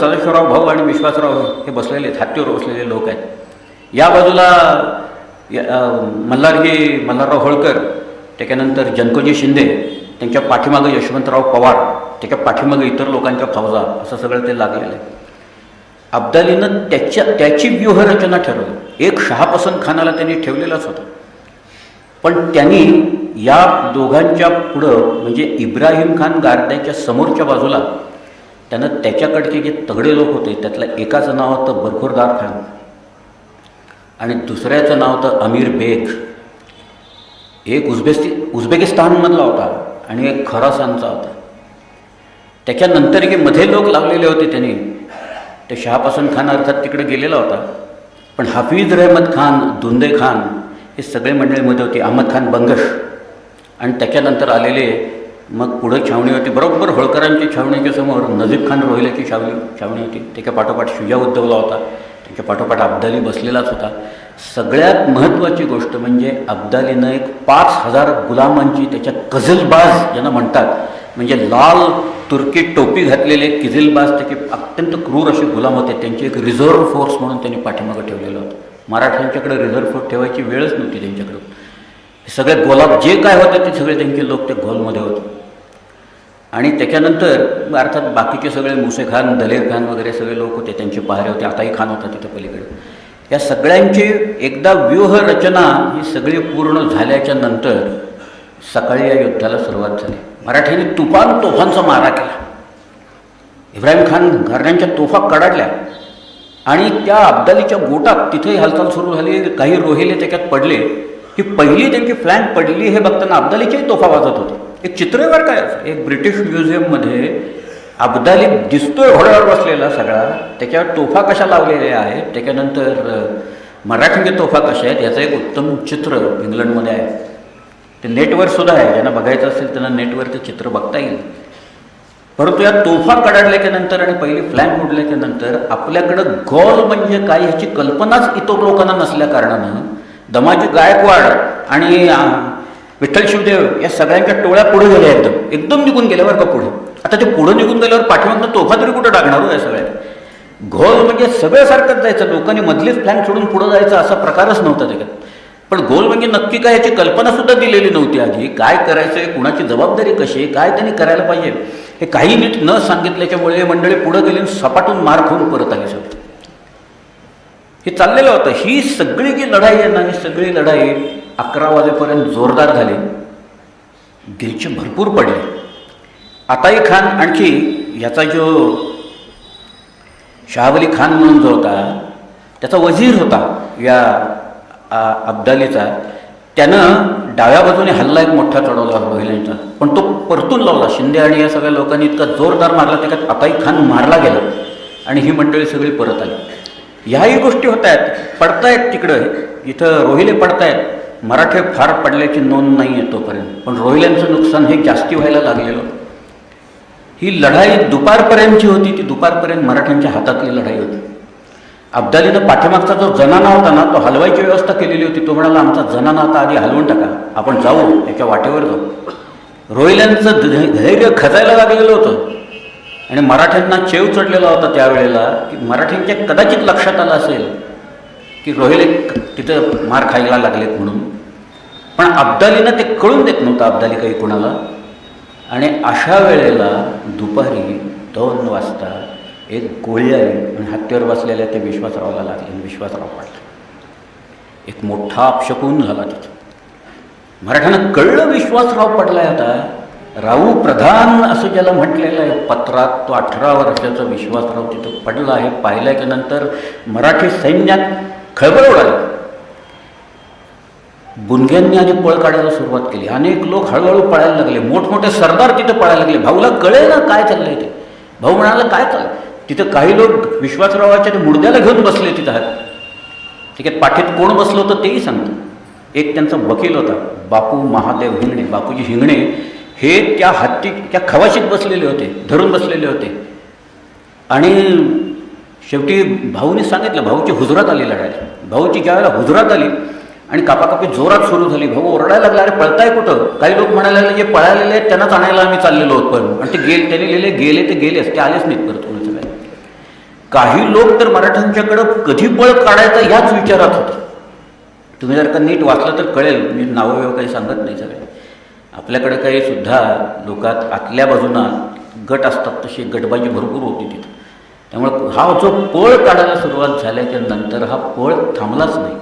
सदाशिवराव भाऊ आणि विश्वासराव हे बसलेले आहेत हत्तीवर बसलेले लोक आहेत. या बाजूला मल्हारजी मल्हारराव होळकर त्याच्यानंतर जनकोजी शिंदे त्यांच्या पाठीमागं यशवंतराव पवार त्याच्या पाठीमागं इतर लोकांच्या फौजा असं सगळं ते लागलेलं आहे. अब्दालीनं त्याच्या त्याची व्यूहरचना ठरवली. एक शहापसंत खानाला त्यांनी ठेवलेलाच होता. पण त्यांनी या दोघांच्या पुढं म्हणजे इब्राहिम खान गारद्याच्या समोरच्या बाजूला त्यानं त्याच्याकडचे जे तगडे लोक होते त्यातलं एकाचं नाव होतं बरखुरदार खान. आणि दुसऱ्याचं नाव होतं अमीर बेग. एक उझबेस्ती उझबेकिस्तानमधला होता आणि एक खरासानचा होता. त्याच्यानंतर जे मध्ये लोक लावलेले होते त्यांनी ते शहापासून खान अर्थात तिकडे गेलेला होता. पण हफीज रहमत खान दुंदे खान हे सगळे मंडळीमध्ये होते. अहमद खान बंगश. आणि त्याच्यानंतर आलेले मग पुढं छावणी होती. बरोबर होळकरांची छावणीच्या समोर नजीब खान रोहिल्याची छावणी छावणी होती. त्याच्या पाठोपाठ शुजा उद्धवला होता. त्याच्या पाठोपाठ अब्दाली बसलेलाच होता. सगळ्यात महत्त्वाची गोष्ट म्हणजे अब्दालीनं एक पाच हजार गुलामांची त्याच्या कझलबाज ज्यांना म्हणतात म्हणजे लाल तुर्की टोपी घातलेले किझिलबाज त्याचे अत्यंत क्रूर असे गुलाम होते. त्यांची एक रिझर्व्ह फोर्स म्हणून त्यांनी पाठीमागं ठेवलेलं होतं. मराठ्यांच्याकडे रिझर्व्ह फोर्स ठेवायची वेळच नव्हती त्यांच्याकडं सगळे गोलाब जे काय होतं ते सगळे त्यांचे लोक त्या गोलमध्ये होते. आणि त्याच्यानंतर अर्थात बाकीचे सगळे मुसे खान दलेर खान वगैरे सगळे लोक होते त्यांचे पहारे होते. आताही खान होता तिथं पलीकडे. या सगळ्यांची एकदा व्यूहरचना ही सगळी पूर्ण झाल्याच्यानंतर सकाळी या युद्धाला सुरुवात झाली. मराठ्यांनी तुफान तोफांचा मारा केला. इब्राहिम खान घराण्यांच्या तोफा कडाडल्या. आणि त्या अब्दालीच्या गोटात तिथेही हालचाल सुरू झाली. काही रोहिले त्याच्यात पडले. ही पहिली त्यांची फ्लँक पडली हे बघताना अब्दालीच्याही तोफा वाजत होते. एक चित्र आहे बरं काय एक ब्रिटिश म्युझियममध्ये अब्दाली दिसतोय घोड्यावर बसलेला सगळा. त्याच्यावर तोफा कशा लावलेल्या आहेत? त्याच्यानंतर मराठीचे तोफा कशा आहेत? याचं एक उत्तम चित्र इंग्लंडमध्ये आहे. ते नेटवर सुद्धा आहे. ज्यांना बघायचं असेल त्यांना नेटवर ते चित्र बघता येईल. परंतु या तोफा कडाडल्याच्या नंतर आणि पहिली फ्लॅग उडल्याच्या नंतर आपल्याकडं गॉल म्हणजे काय ह्याची कल्पनाच इतर लोकांना नसल्या कारणानं दमाजी गायकवाड आणि विठ्ठल शिवदेव या सगळ्यांच्या टोळ्या पुढे गेल्या एकदम एकदम निघून गेल्या का पुढे? आता ते पुढे निघून गेल्यावर पाठीमागनं तोफा तरी कुठं टाकणार हो या सगळ्यात? घोल म्हणजे सगळ्यासारखंच जायचं. लोकांनी मधलीच फ्लॅग सोडून पुढं जायचं असा प्रकारच नव्हता त्याच्यात पण गोल म्हणजे नक्की काय याची कल्पना सुद्धा दिलेली नव्हती आधी. काय करायचंय कुणाची जबाबदारी कशी आहे काय त्यांनी करायला पाहिजे हे काही नीट न सांगितल्याच्यामुळे हे मंडळी पुढं गेली सपाटून मार खाऊन परत आली सगळं. हे चाललेलं होतं. ही सगळी जी लढाई आहे ना ही सगळी लढाई अकरा वाजेपर्यंत जोरदार झाले. दिलचे भरपूर पडले. आताही खान आणखी याचा जो शहावली खान म्हणून जो होता त्याचा वजीर होता या अब्दालीचा त्यानं डाव्या बाजूने हल्ला एक मोठा चढवला रोहिल्यांचा पण तो परतून लावला. शिंदे आणि या सगळ्या लोकांनी इतका जोरदार मारला त्याच्यात आताही खान मारला गेला. आणि ही मंडळी सगळी परत आली. ह्याही गोष्टी होत आहेत. पडतायत तिकडं. इथं रोहिले पडतायत. मराठे फार पडल्याची नोंद नाही आहे तोपर्यंत. पण रोहिल्यांचं नुकसान हे जास्ती व्हायला लागलेलं. ही लढाई दुपारपर्यंतची होती ती दुपारपर्यंत मराठ्यांच्या हातातली लढाई होती. अब्दालीनं पाठीमागचा जो जनाना होता ना तो हलवायची व्यवस्था केलेली होती. तो म्हणाला आमचा जनाना आता आधी हलवून टाका. आपण जाऊ याच्या वाटेवर जाऊ. रोहिल्यांचं ध- धैर्य खचायला लागलेलं होतं. आणि मराठ्यांना चेव चढलेला होता त्यावेळेला की मराठ्यांच्या कदाचित लक्षात आलं असेल की रोहिले तिथं मार खायला लागलेत म्हणून. पण अब्दालीनं ते कळून देत नव्हतं अब्दाली काही कुणाला. आणि अशा वेळेला दुपारी दोन वाजता एक गोळी आली आणि हत्तीवर बसलेल्या ते विश्वासरावला लागले आणि विश्वासराव पडला. एक मोठा अपशकून झाला तिथं. मराठ्यानं कळलं विश्वासराव पडलाय आता. राहू प्रधान असं ज्याला म्हटलेलं आहे पत्रात तो अठरा वर्षाचा विश्वासराव तिथं पडला आहे पाहिल्याच्या नंतर मराठी सैन्यात खळबळ उडाली. बुनग्यांनी आधी पळ काढायला सुरुवात केली. अनेक लोक हळूहळू पळायला लागले. मोठमोठे सरदार तिथं पळायला लागले. भाऊला कळे ना काय चाललंय ते? भाऊ म्हणाला काय चाललं तिथं काही लोक विश्वासरावाच्या ते मुडद्याला घेऊन बसले तिथं हात. ठीक आहे पाठीत कोण बसलं होतं तेही सांगतो. एक त्यांचा वकील होता बापू महादेव हिंगणे बापूजी हिंगणे. हे त्या हत्ती त्या खवाशीत बसलेले होते धरून बसलेले होते. आणि शेवटी भाऊने सांगितलं भाऊची हुजरात आली लढायला. भाऊची ज्यावेळेला हुजरात आली आणि कापाकापी जोरात सुरू झाली भाऊ ओरडायला लागला अरे पळताय कुठं? काही लोक म्हणायला लागले जे पळालेले आहेत त्यांनाच आणायला आम्ही चाललेलो होत पण. आणि ते गेले त्याने लिहिले गेले ते गेलेच ते आलेच नाहीत परत कोणाचं काय काही लोक तर मराठ्यांच्याकडं कधी पळ काढायचा ह्याच विचारात होतं. तुम्ही जर का नीट वाचलं तर कळेल मी नावं काही सांगत नाही सगळे. आपल्याकडे काही सुद्धा लोकात आतल्या बाजूना गट असतात तशी गटबाजी भरपूर होती तिथं. हा जो पळ काढायला सुरुवात झाल्याच्यानंतर हा पळ थांबलाच नाही.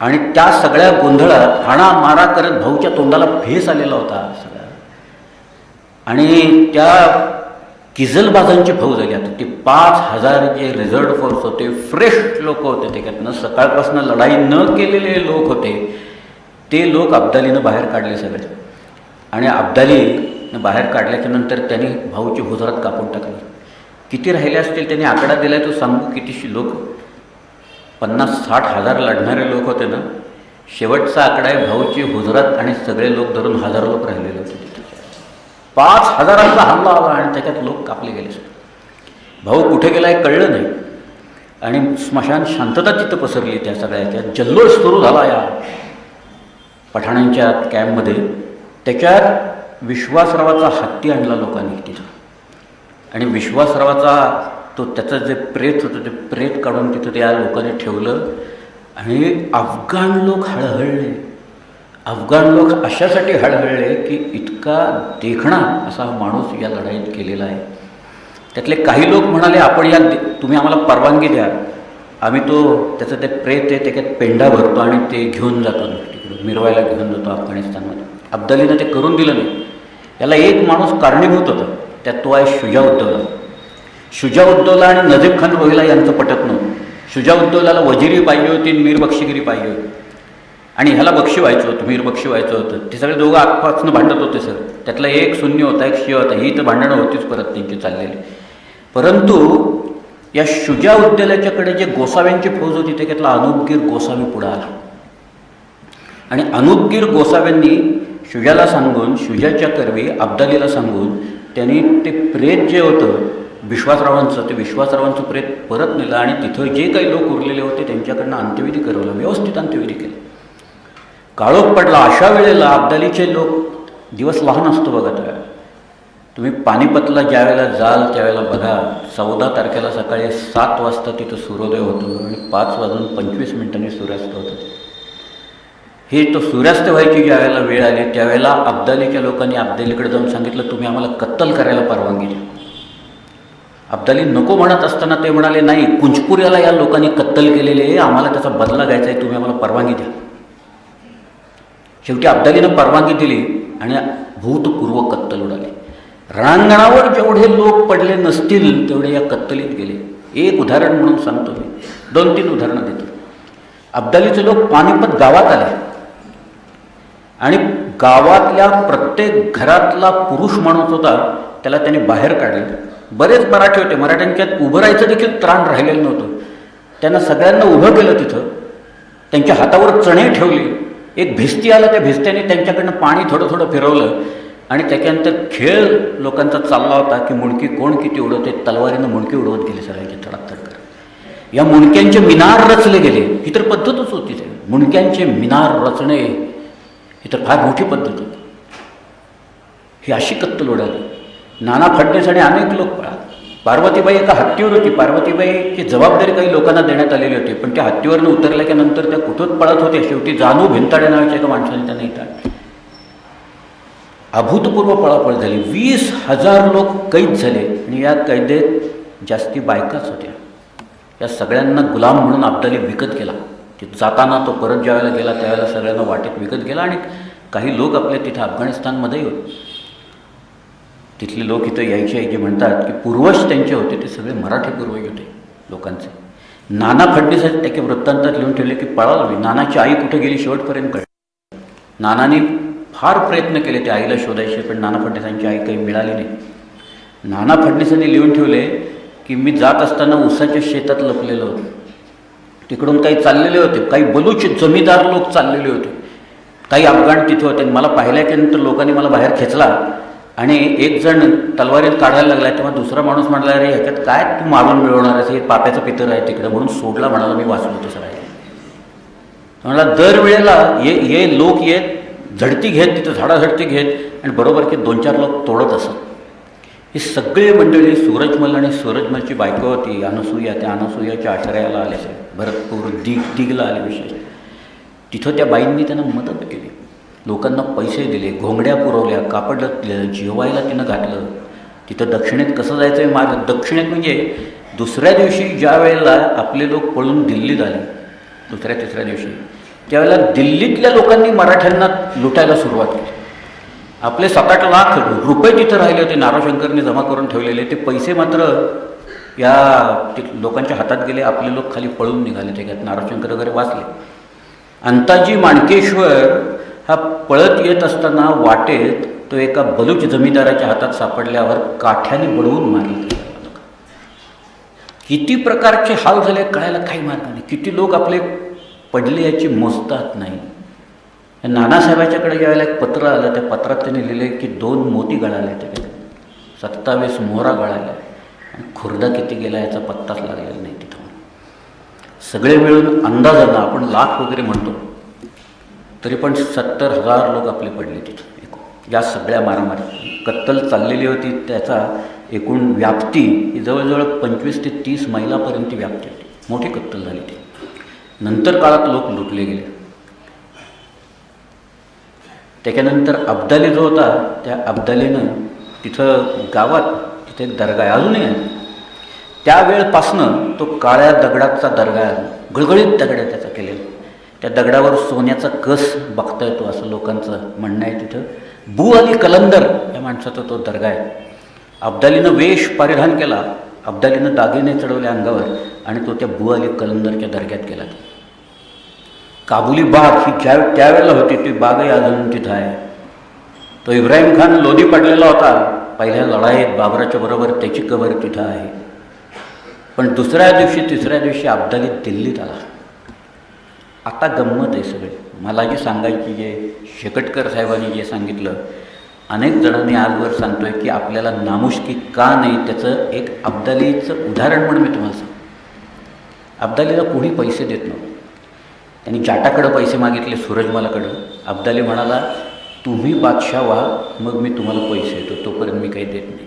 आणि त्या सगळ्या गोंधळात हाणा मारा करत भाऊच्या तोंडाला फेस आलेला होता सगळा. आणि त्या किझलबाजांची भाऊ झाले आता. ते पाच हजार जे रिझर्व फोर्स होते फ्रेश लोक होते त्याच्यातनं सकाळपासून लढाई न केलेले लोक होते. ते लोक अब्दालीनं बाहेर काढले सगळे. आणि अब्दालीनं बाहेर काढल्याच्या नंतर त्यांनी भाऊची हुजरात कापून टाकली. किती राहिले असतील त्यांनी आकडा दिला तो सांगू कितीशी लोक? पन्नास साठ हजार लढणारे लोक होते ना? शेवटचा आकडा आहे भाऊची हुजरात आणि सगळे लोक धरून हजार लोक राहिलेले होते पाच हजारांचा हल्ला आला आणि त्याच्यात लोक कापले गेले. भाऊ कुठे गेला हे कळलं नाही. आणि स्मशान शांतता तिथं पसरली त्या सगळ्याच्या जल्लोष सुरू झाला या पठाणांच्या कॅम्पमध्ये त्याच्यात विश्वासरावाचा हत्ती आणला लोकांनी तिथं. आणि विश्वासरावाचा तो त्याचं जे प्रेत होतं ते प्रेत काढून तिथं त्या लोकांनी ठेवलं. आणि अफगाण लोक हळहळले. अफगाण लोक अशासाठी हळहळले की इतका देखणा असा हा माणूस या लढाईत केलेला आहे. त्यातले काही लोक म्हणाले आपण या तुम्ही आम्हाला परवानगी द्या. आम्ही तो त्याचं ते प्रेत आहे त्याच्यात पेंढा भरतो आणि ते घेऊन जातो तिकडून मिरवायला घेऊन जातो अफगाणिस्तानमध्ये. अब्दालीनं ते करून दिलं नाही. याला एक माणूस कारणीभूत होता. त्यात तो आहे शुजाउद्दौला. शुजाउद्दौला आणि नजीब खान रोहिला यांचं पटत नव्हतं. शुजाउद्दौलाला वजिरी पाहिजे होती आणि मीर बक्षीगिरी पाहिजे होती. आणि ह्याला बक्षी व्हायचं होतं मीर बक्षी व्हायचं होतं. ते सगळे दोघं आत्मापासून भांडत होते सर. त्यातला एक शून्य होता एक शिव होता. ही तर भांडणं होतीच परत त्यांची चाललेली. परंतु या शुजा उद्दलाच्याकडे जे गोसाव्यांची फौज होती त्याच्यातला अनुपगीर गोसावी पुढं आला. आणि अनुपगीर गोसाव्यांनी शुजाला सांगून शुजाच्या कर्वी अब्दालीला सांगून त्यांनी ते प्रेत जे होतं विश्वासरावांचं ते विश्वासरावांचं प्रेत परत नेलं आणि तिथं जे काही लोक उरलेले होते त्यांच्याकडनं अंत्यविधी करवलं व्यवस्थित अंत्यविधी केलं. काळोख पडला. अशा वेळेला अब्दालीचे लोक दिवस लहान असतो बघा त्या तुम्ही पानिपतला ज्या वेळेला जाल त्यावेळेला बघा चौदा तारखेला सकाळी सात वाजता तिथं सूर्योदय होतो आणि पाच वाजून पंचवीस मिनिटांनी सूर्यास्त होतं. हे तो सूर्यास्त व्हायची ज्या वेळेला वेळ आली त्यावेळेला अब्दालीच्या लोकांनी अब्दालीकडे जाऊन सांगितलं तुम्ही आम्हाला कत्तल करायला परवानगी द्या. अब्दाली नको म्हणत असताना ते म्हणाले नाही कुंजपुऱ्याला या लोकांनी कत्तल केलेले आहे आम्हाला त्याचा बदला घ्यायचा आहे तुम्ही आम्हाला परवानगी द्या. शेवटी अब्दालीनं परवानगी दिली आणि भूतपूर्व कत्तल उडाली. रणांगणावर जेवढे लोक पडले नसतील तेवढे या कत्तलीत गेले. एक उदाहरण म्हणून सांगतो मी. दोन तीन उदाहरणं देतो. अब्दालीचे लोक पानिपत गावात आले. आणि गावातल्या प्रत्येक घरातला पुरुष माणूस होता त्याला त्याने बाहेर काढले. बरेच मराठे होते. मराठ्यांच्यात उभं राहायचं देखील त्राण राहिलेलं नव्हतं. त्यांना सगळ्यांना उभं केलं तिथं. त्यांच्या हातावर चणे ठेवले. एक भिस्ती आला त्या भिस्त्याने त्यांच्याकडनं पाणी थोडं थोडं फिरवलं. आणि त्याच्यानंतर खेळ लोकांचा चालला होता की मुणकी कोण किती उडवते? तलवारीनं मुणकी उडवत गेले सगळ्यांची तडाक तडकर या मुणक्यांचे मिनार रचले गेले. ही तर पद्धतच होती. ते मुणक्यांचे मिनार रचणे ही तर फार मोठी पद्धत होती. ही अशी कत्तल उडाली नाना फडणीस आणि अनेक लोक पळा पार्वतीबाई एका हत्तीवर होती. पार्वतीबाईची जबाबदारी काही लोकांना देण्यात आलेली होती पण त्या हत्तीवरनं उतरल्याच्या नंतर त्या कुठून पळत होते? शेवटी जानू भिंताडे नावाच्या एका माणसाने त्यांना इथं अभूतपूर्व पळापळ झाली. वीस हजार लोक कैद झाले आणि या कैदेत जास्ती बायकाच होत्या. या सगळ्यांना गुलाम म्हणून अब्दाली विकत केला. ते जाताना तो परत ज्यावेळेला गेला त्यावेळेला सगळ्यांना वाटेत विकत गेला आणि काही लोक आपले तिथे अफगाणिस्तानमध्येही होते तिथले लोक इथं यायचे जे म्हणतात की पूर्वज त्यांचे होते ते सगळे मराठी पूर्वज होते लोकांचे. नाना फडणीसांनी त्याचे वृत्तांतात लिहून ठेवले की पळाला नानाची आई कुठे गेली शेवटपर्यंत कळ नानाने फार प्रयत्न केले त्या आईला शोधायचे पण नाना फडणीसांची आई काही मिळाली नाही. नाना फडणीसांनी लिहून ठेवले की मी जात असताना उसाच्या शेतात लपलेलो होतं. तिकडून काही चाललेले होते. काही बलूच जमीदार लोक चाललेले होते. काही अफगाण तिथे होते. मला पाहिल्याच्यानंतर लोकांनी मला बाहेर खेचला. आणि एक जण तलवारीत काढायला लागला तेव्हा दुसरा माणूस म्हणाला अरे ह्याच्यात काय तू मारून मिळवणार आहेस? हे पाप्याचं पितर आहे तिकडे म्हणून सोडला म्हणाला मी वाचलो होतो सर म्हणाला दरवेळेला ये ये लोक येत. झडती घेत तिथं झाडाझडती घेत. आणि बरोबर की दोन चार लोक तोडत असत. ही सगळी मंडळी सूरजमल आणि सूरजमलची बायको होती अनसूया त्या अनसूयाच्या आश्रयाला आले भरतपूर दिग दिगला आले विशेष. तिथं त्या बाईंनी त्यांना मदत केली. लोकांना पैसे दिले घोंगड्या पुरवल्या कापड दिलं जेवायला तिनं घातलं. तिथं दक्षिणेत कसं जायचं आहे मार्ग? दक्षिणेत म्हणजे दुसऱ्या दिवशी ज्या वेळेला आपले लोक पळून दिल्लीत आले दुसऱ्या तिसऱ्या दिवशी. त्यावेळेला दिल्लीतल्या लोकांनी मराठ्यांना लुटायला सुरुवात केली. आपले सात आठ लाख रुपये तिथं राहिले होते नाराशंकरने जमा करून ठेवलेले ते पैसे मात्र या ते लोकांच्या हातात गेले आपले लोक खाली पळून निघाले त्याच्यात नाराशंकर वगैरे वाचले. अंताजी माणकेश्वर हा पळत येत असताना वाटेत तो एका बलूच जमीनदाराच्या हातात सापडल्यावर काठ्याने बडवून मारले किती प्रकारचे हाल झाले कळायला काही मार्ग नाही. किती लोक आपले पडले याची मोजतात नाही. नानासाहेबाच्याकडे ज्यावेळेला एक पत्र आलं त्या पत्रात त्यांनी लिहिले की दोन मोती गळाले त्याच्यात. सत्तावीस मोहरा गळाल्या आणि खुर्दा किती गेला याचा पत्ताच लागलेला नाही तिथं. सगळे मिळून अंदाजानं आपण लाख वगैरे म्हणतो. तरी पण सत्तर हजार लोक आपले पडले तिथं एकूण. या सगळ्या मारामारी. कत्तल चाललेली होती त्याचा एकूण व्याप्ती ही जवळजवळ पंचवीस ते तीस मैलापर्यंत व्याप्ती होती. मोठी कत्तल झाली ती. नंतर काळात लोक लुटले गेले. त्याच्यानंतर अब्दाली जो होता त्या अब्दालीनं तिथं गावात तिथे एक दर्गा आहे अजूनही आहे. त्यावेळपासनं तो काळ्या दगडाचा दर्गा आहे. गळगळीत दगड आहे त्याचा केलेला. त्या दगडावर सोन्याचा कस बघता येतो असं लोकांचं म्हणणं आहे तिथं. बू अली कलंदर या माणसाचा तो दर्गा आहे. अब्दालीनं वेश परिधान केला. अब्दालीनं दागिने चढवले अंगावर आणि तो त्या बू अली कलंदरच्या दर्ग्यात गेला. काबुली बाग ही ज्या त्यावेळेला होती ती बागही अजून तिथं आहे. तो इब्राहिम खान लोधी पडलेला होता. पहिल्या लढाईत बाबराच्या बरोबर त्याची कबर तिथं आहे. पण दुसऱ्या दिवशी तिसऱ्या दिवशी अब्दाली दिल्लीत आला. आता गंमत आहे सगळे. मला जी सांगायची जे शेकटकर साहेबांनी जे सांगितलं अनेक जणांनी आजवर सांगतोय की आपल्याला नामुष्की का नाही त्याचं एक अब्दालीचं उदाहरण म्हणून मी तुम्हाला सांगतो. अब्दालीला कोणी पैसे देत नव्हतं. त्यांनी जाटाकडं पैसे मागितले सूरजमालाकडं अब्दाली म्हणाला तुम्ही बादशाह व्हा मग मी तुम्हाला पैसे देतो. तोपर्यंत मी काही देत नाही.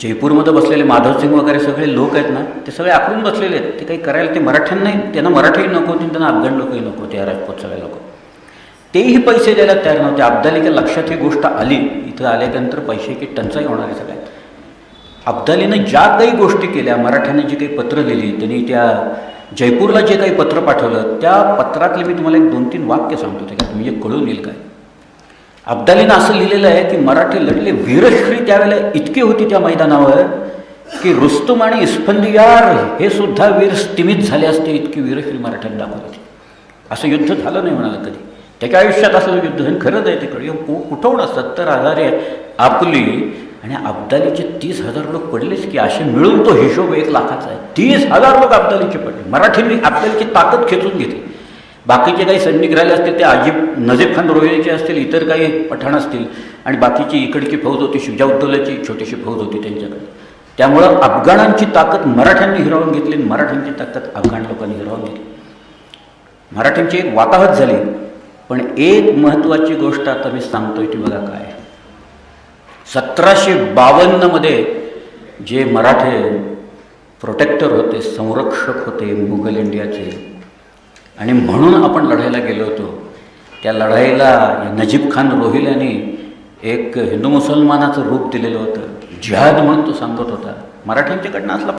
जयपूरमध्ये बसलेले माधवसिंग वगैरे सगळे लोक आहेत ना ते सगळे आकडून बसलेले आहेत. ते काही करायला ते मराठ्यांना नाही त्यांना मराठीही नको होती त्यांना अफगाण लोकही नको होते या राजपूत सगळे लोक. तेही पैसे द्यायला तयार नव्हते. अब्दालीच्या लक्षात ही गोष्ट आली. इथं आल्यानंतर पैसे की टंचाई होणार आहे सगळ्यात. अब्दालीनं ज्या काही गोष्टी केल्या मराठ्यांनी जी काही पत्रं लिहिली त्यांनी त्या जयपूरला जे काही पत्र पाठवलं त्या पत्रातले मी तुम्हाला एक दोन तीन वाक्य सांगतो ते का म्हणजे कळून येईल काय? अब्दालीनं असं लिहिलेलं आहे की मराठी लढले वीरश्री त्यावेळेला इतकी होती त्या मैदानावर की रुस्तुम आणि इस्फंदियार हे सुद्धा वीर स्तिमित झाले असते इतकी वीरश्री मराठ्यांनी दाखवली होती. असं युद्ध झालं नाही म्हणाला कधी. त्याच्या आयुष्यात असं युद्ध खरंच आहे तिकडे कुठं होणार सत्तर हजारे आपली आणि अब्दालीचे तीस हजार लोक पडलेच की असे मिळून तो हिशोब एक लाखाचा आहे. तीस हजार लोक अब्दालीचे पडले. मराठींनी अब्दालीची ताकद खेचून घेतली बाकीचे काही सैनिक राहिले असतील ते अजिब नजीब खान रोहिणीचे असतील इतर काही पठाण असतील आणि बाकीची इकडची फौज होती शुजाउद्दौलाची छोटीशी फौज होती त्यांच्याकडे. त्यामुळं अफगाणांची ताकद मराठ्यांनी हिरावून घेतली आणि मराठ्यांची ताकद अफगाण लोकांनी हिरावून घेतली. मराठ्यांची एक वाताहत झाली पण एक महत्त्वाची गोष्ट आता मी सांगतोय ती बघा काय सतराशे बावन्नमध्ये जे मराठे प्रोटेक्टर होते संरक्षक होते मुघल इंडियाचे आणि म्हणून आपण लढायला गेलो होतो त्या लढाईला नजीब खान रोहिल्याने एक हिंदू मुसलमानाचं रूप दिलेलं होतं जिहाद म्हणून तो सांगत होता. मराठ्यांच्याकडनं असला